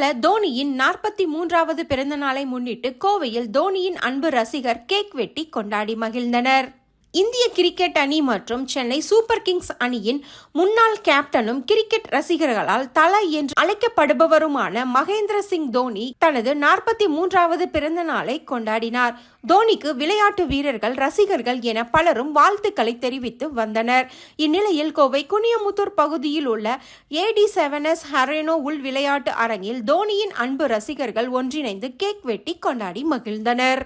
தோனியின் நாற்பத்தி மூன்றாவது பிறந்த நாளை முன்னிட்டு கோவையில் தோனியின் அன்பு ரசிகர் கேக் வெட்டி கொண்டாடி மகிழ்ந்தனர். இந்திய கிரிக்கெட் அணி மற்றும் சென்னை சூப்பர் கிங்ஸ் அணியின் முன்னாள் கேப்டனும் கிரிக்கெட் ரசிகர்களால் தலை என்று அழைக்கப்படுபவருமான மகேந்திர சிங் தோனி தனது நாற்பத்தி மூன்றாவது பிறந்த நாளை கொண்டாடினார். தோனிக்கு விளையாட்டு வீரர்கள் ரசிகர்கள் என பலரும் வாழ்த்துக்களை தெரிவித்து வந்தனர். இந்நிலையில் கோவை குனியமுத்தூர் பகுதியில் உள்ள ஏடி செவனஸ் ஹரேனோ உள் விளையாட்டு அரங்கில் தோனியின் அன்பு ரசிகர்கள் ஒன்றிணைந்து கேக் வெட்டி கொண்டாடி மகிழ்ந்தனர்.